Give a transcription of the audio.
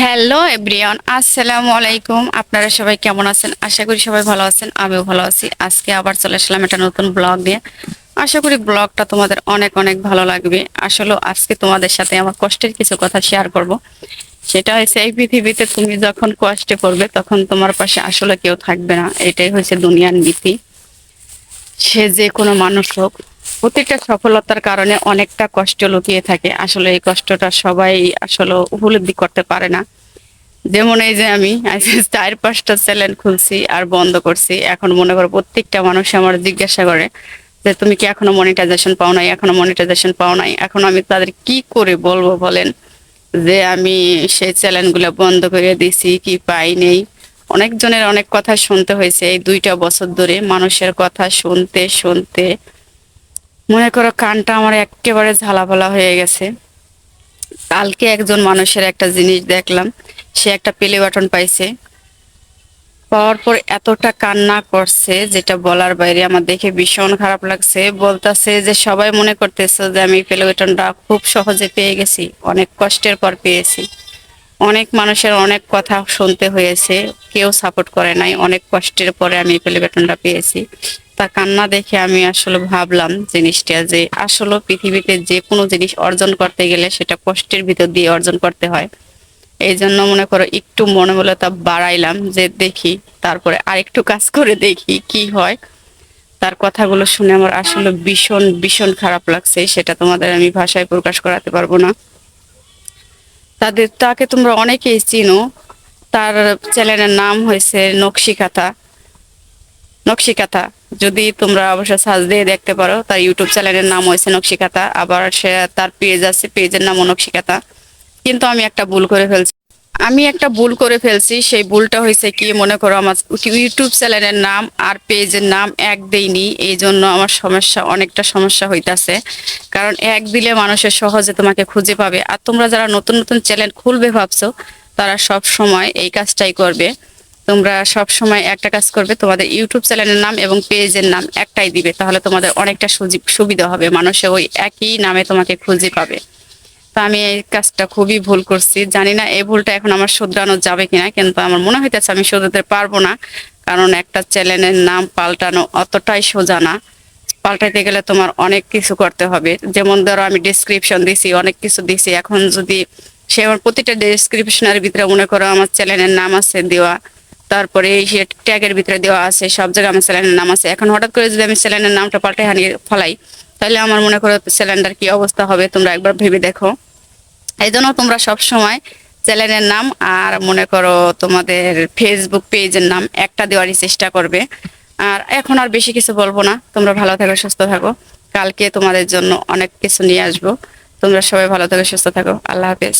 Hello everyone আসসালামু আলাইকুম আপনারা সবাই কেমন আছেন? আশা করি সবাই ভালো আছেন, আমিও ভালো আছি। আজকে আবার চলে আসলাম একটা নতুন ব্লগ নিয়ে। আশা করি ব্লগটা তোমাদের অনেক অনেক ভালো লাগবে। আসলে আজকে তোমাদের সাথে আমার কষ্টের কিছু কথা শেয়ার করব। সেটা হচ্ছে এই পৃথিবীতে তুমি যখন কষ্টে পড়বে, তখন তোমার পাশে আসলে কেউ থাকবে না। এটাই হচ্ছে দুনিয়ার নীতি। সে যে কোনো মানুষ হোক প্রত্যেকটা সফলতার কারণে অনেকটা কষ্ট লুকিয়ে থাকে। আসলে এই কষ্টটা সবাই আসলে উপলব্ধি করতে পারে না। যেমন এই যে আমি চার, পাঁচটা চ্যানেল খুলছি আর বন্ধ করছি। এখন মনে করো প্রত্যেকটা মানুষ আমার জিজ্ঞাসা করে যে, তুমি কি এখনও মনিটাইজেশন পাও নাই? এখনও মনিটাইজেশন পাও নাই? এখন আমি তাদের কি করে বলব বলেন? যে আমি সেই চ্যানেলগুলো বন্ধ করে দিছি, কি পাই নেই? অনেকজনের অনেক কথা শুনতে হয়েছে। এই দুইটা বছর ধরে মানুষের কথা শুনতে শুনতে মনে করো কানটা আমার একেবারে ঝালাপালা হয়ে গেছে। কালকে একজন মানুষের একটা জিনিস দেখলাম, সে একটা পেলে বাটন পাইছে। পাওয়ার পর এতটা কান্না করছে, যেটা বলার বাইরে আমার দেখে ভীষণ খারাপ লাগছে। বলতাছে যে, সবাই মনে করতেছে যে, আমি পেলে বাটনটা খুব সহজে পেয়ে গেছি, অনেক কষ্টের পর পেয়েছি। অনেক মানুষের অনেক কথা শুনতে হয়েছে, কেউ সাপোর্ট করে নাই, অনেক কষ্টের পরে আমি পেলে বাটনটা পেয়েছি। তা কান্না দেখে আমি আসলে ভাবলাম জিনিসটা যে আসলে পৃথিবীতে যে কোনো জিনিস অর্জন করতে গেলে সেটা কষ্টের ভিতর দিয়ে অর্জন করতে হয়। এই জন্য মনে করো একটু মনোবলতা বাড়াইলাম যে দেখি, তারপরে আরেকটু কাজ করে দেখি কি হয়। তার কথাগুলো শুনে আমার আসলে ভীষণ ভীষণ খারাপ লাগছে, সেটা তোমাদের আমি ভাষায় প্রকাশ করাতে পারব না। তাদের, তাকে তোমরা অনেকেই চিনো। তার চ্যানেলের নাম হয়েছে নকশিকাথা নকশিকাথা যদি তোমরা অবশ্য সার্চ দিয়ে দেখতে পারো, তার ইউটিউব চ্যানেলের নাম হয়েছে নকশিকাথা আবার সে তার পেজ আছে পেজের নামও নকশিকাথা কিন্তু আমি একটা ভুল করে ফেলছি। আমি একটা ভুল করে ফেলছি, সেই ভুলটা হয়েছে কি, মনে করো আমার ইউটিউব চ্যানেলের নাম আর পেজের নাম এক দেইনি এই জন্য আমার সমস্যা, অনেকটা সমস্যা হইতাছে। কারণ এক দিলে মানুষের সহজে তোমাকে খুঁজে পাবে। আর তোমরা যারা নতুন নতুন চ্যানেল খুলবে ভাবছ, তারা সব সময় এই কাজটাই করবে। তোমরা সব সময় একটা কাজ করবে, তোমাদের ইউটিউব চ্যানেলের নাম এবং পেজের নাম একটাই দিবে, তাহলে তোমাদের অনেকটা সুবিধা হবে, মানুষে ওই একই নামে তোমাকে খুঁজে পাবে। তো আমি এই কাজটা খুবই ভুল করছি, জানি না এই ভুলটা এখন আমার শুধরানো যাবে কিনা, কিন্তু আমার মনে হইতেছে আমি শুধরাতে পারব না, কারণ একটা চ্যানেলের নাম পাল্টানো অতটাই সোজা না। পাল্টাইতে গেলে তোমার অনেক কিছু করতে হবে, যেমন ধরো আমি ডিসক্রিপশন দিছি, অনেক কিছু দিছি, এখন যদি সে আমার প্রতিটা ডিসক্রিপশনের ভিতরে মনে করো আমার চ্যানেলের নাম আছে দেওয়া তারপরে সে ট্যাগের ভিতরে দেওয়া আছে, সব জায়গায় আমার চ্যানেলের নাম আছে। এখন হঠাৎ করে যদি আমি চ্যানেলের নামটা পাল্টে হানিয়ে ফেলাই, তাহলে আমার মনে করো চ্যানেলটার কি অবস্থা হবে, তোমরা একবার ভেবে দেখো। এই জন্য তোমরা সব সময় চ্যানেলের নাম আর মনে করো তোমাদের ফেসবুক পেজের নাম একটা দেওয়ারই চেষ্টা করবে। আর এখন আর বেশি কিছু বলব না। তোমরা ভালো থাকো, সুস্থ থাকো। কালকে তোমাদের জন্য অনেক কিছু নিয়ে আসব। তোমরা সবাই ভালো থাকো, সুস্থ থাকো। আল্লাহ হাফেজ।